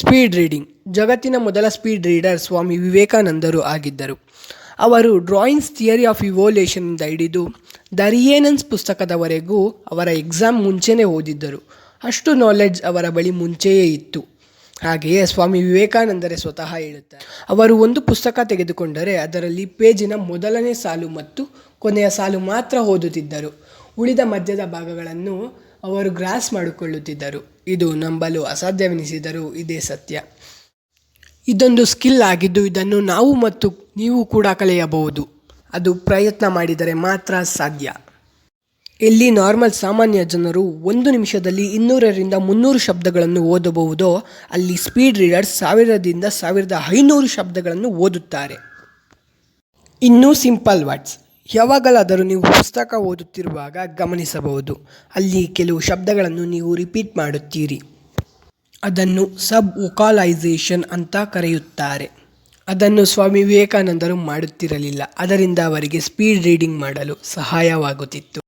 Speed reading. ಜಗತ್ತಿನ ಮೊದಲ speed reader ಸ್ವಾಮಿ ವಿವೇಕಾನಂದರು ಆಗಿದ್ದರು. ಅವರು ಡ್ರಾಯಿಂಗ್ಸ್ ಥಿಯರಿ ಆಫ್ ಇವೋಲ್ಯೂಷನ್ನಿಂದ ಹಿಡಿದು ದರಿಯೇನನ್ಸ್ ಪುಸ್ತಕದವರೆಗೂ ಅವರ ಎಕ್ಸಾಮ್ ಮುಂಚೆನೇ ಓದಿದ್ದರು. ಅಷ್ಟು ನಾಲೆಡ್ಜ್ ಅವರ ಬಳಿ ಮುಂಚೆಯೇ ಇತ್ತು. ಹಾಗೆಯೇ ಸ್ವಾಮಿ ವಿವೇಕಾನಂದರೇ ಸ್ವತಃ ಹೇಳುತ್ತಾರೆ. ಅವರು ಒಂದು ಪುಸ್ತಕ ತೆಗೆದುಕೊಂಡರೆ ಅದರಲ್ಲಿ ಪೇಜಿನ ಮೊದಲನೇ ಸಾಲು ಮತ್ತು ಕೊನೆಯ ಸಾಲು ಮಾತ್ರ ಓದುತ್ತಿದ್ದರು. ಉಳಿದ ಮಧ್ಯದ ಭಾಗಗಳನ್ನು ಅವರು ಗ್ರಾಸ್ ಮಾಡಿಕೊಳ್ಳುತ್ತಿದ್ದರು. ಇದು ನಂಬಲು ಅಸಾಧ್ಯವೆನಿಸಿದರೂ ಇದೇ ಸತ್ಯ. ಇದೊಂದು ಸ್ಕಿಲ್ ಆಗಿದ್ದು ಇದನ್ನು ನಾವು ಮತ್ತು ನೀವು ಕೂಡ ಕಲಿಯಬಹುದು ಅದು ಪ್ರಯತ್ನ ಮಾಡಿದರೆ ಮಾತ್ರ ಸಾಧ್ಯ. ಎಲ್ಲಿ ನಾರ್ಮಲ್ ಸಾಮಾನ್ಯ ಜನರು ಒಂದು ನಿಮಿಷದಲ್ಲಿ ಇನ್ನೂರರಿಂದ ಮುನ್ನೂರು ಶಬ್ದಗಳನ್ನು ಓದಬಹುದೋ, ಅಲ್ಲಿ ಸ್ಪೀಡ್ ರೀಡರ್ಸ್ ಸಾವಿರದಿಂದ ಸಾವಿರದ ಐನೂರು ಶಬ್ದಗಳನ್ನು ಓದುತ್ತಾರೆ. ಇನ್ನೂ ಸಿಂಪಲ್ ವರ್ಡ್ಸ್. ಯಾವಾಗಲಾದರೂ ನೀವು ಪುಸ್ತಕ ಓದುತ್ತಿರುವಾಗ ಗಮನಿಸಬಹುದು. ಅಲ್ಲಿ ಕೆಲವು ಶಬ್ದಗಳನ್ನು ನೀವು ರಿಪೀಟ್ ಮಾಡುತ್ತೀರಿ. ಅದನ್ನು ಸಬ್ ವೊಕಾಲೈಸೇಷನ್ ಅಂತ ಕರೆಯುತ್ತಾರೆ. ಅದನ್ನು ಸ್ವಾಮಿ ವಿವೇಕಾನಂದರು ಮಾಡುತ್ತಿರಲಿಲ್ಲ. ಅದರಿಂದ ಅವರಿಗೆ ಸ್ಪೀಡ್ ರೀಡಿಂಗ್ ಮಾಡಲು ಸಹಾಯವಾಗುತ್ತಿತ್ತು.